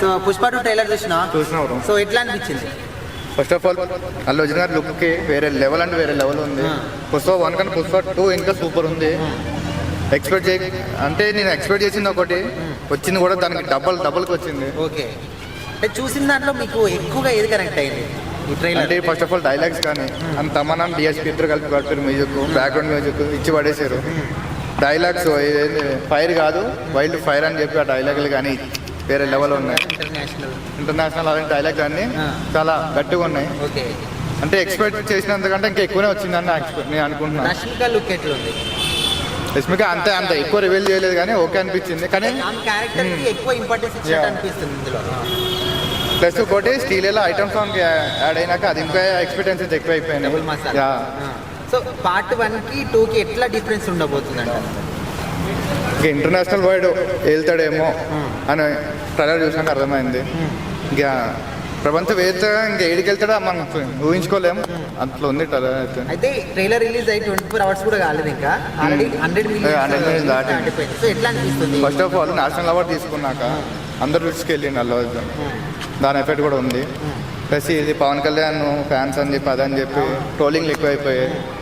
So Pushpa two trailer చూసినా? చూసిన bro so ఎట్లా అనిపించింది? First of all Allu Arjun గారి లుక్కి వేరే లెవెల్ అంటే వేరే లెవెల్ ఉంది. పుష్ప వన్ కన్నా పుష్ప టూ ఇంకా సూపర్ ఉంది. ఎక్స్పెక్ట్ చేయ అంటే నేను ఎక్స్పెక్ట్ చేసింది ఒకటి వచ్చింది కూడా దానికి డబల్ డబల్కి వచ్చింది. ఓకే. అంటే చూసిన దాంట్లో మీకు ఎక్కువగా ఏది కనెక్ట్ అయింది ఈ ట్రైలర్ అంటే ఫస్ట్ ఆఫ్ ఆల్ డైలాగ్స్ కానీ అంత తమనం డిఎస్పీ ఇద్దరు కలిపి పట్టారు మ్యూజిక్ బ్యాక్గ్రౌండ్ మ్యూజిక్ ఇచ్చి పడేసారు డైలాగ్స్ ఫైర్ కాదు వైల్డ్ ఫైర్ అని చెప్పి ఆ డైలాగులు కానీ వేరే లెవెల్ ఉన్నాయి. ఇంటర్నేషనల్ ఇంటర్నేషనల్ అలాంటి డైలాగ్స్ అన్ని. చాలా గట్టిగా ఉన్నాయి. ఓకే అంటే ఎక్స్పెక్ట్ చేసినంతకంటే ఇంకా ఎక్కువనే వచ్చిందని నేను అనుకుంటున్నాను రష్మిక లుక్ ఎట్లుంది? రష్మిక అంతే అంత. ఎక్కువ రివీల్ చేయలేదు కానీ ఓకే అనిపించింది. కానీ ఆమె క్యారెక్టర్కి ఎక్కువ ఇంపార్టెన్స్ ఇచ్చినట్టు Yeah. అనిపిస్తుంది ఇందులో. ప్లస్ ఇంకోటి స్టీల్ ఐటమ్ సాంగ్ యాడ్ అయినాక అది ఇంకా ఎక్స్పెక్టెన్సెస్ ఎక్కువ Yeah. సో పార్ట్ వన్కి టూ కి ఎట్లా డిఫరెన్స్ ఉండబోతుంది అంట ఇంటర్నేషనల్ వైడ్ వెళ్తాడేమో అని ట్రైలర్ చూసినాక అర్థమైంది. ఇంకా ప్రపంచవేత్త ఇంకా ఏడికి వెళ్తాడో మనం ఊహించుకోలేం అట్లా ఉంది ట్రైలర్ అయితే. అయితే ట్రైలర్ రిలీజ్ అయ్యి ట్వంటీ ఫోర్ అవర్స్ కూడా కాలేదు ఇంకా. Already hundred Yeah, 100 million million. దాటిపోయింది. సో ఎట్లా అనిపిస్తుంది? First of all national award తీసుకున్నాక అందరు రుచికి వెళ్ళిండు అల్లు అర్జున్ దాని ఎఫెక్ట్ కూడా ఉంది. ప్లస్ ఇది పవన్ కళ్యాణ్ ఫ్యాన్స్ అని చెప్పి అదని చెప్పి ట్రోలింగ్లు ఎక్కువైపోయాయి.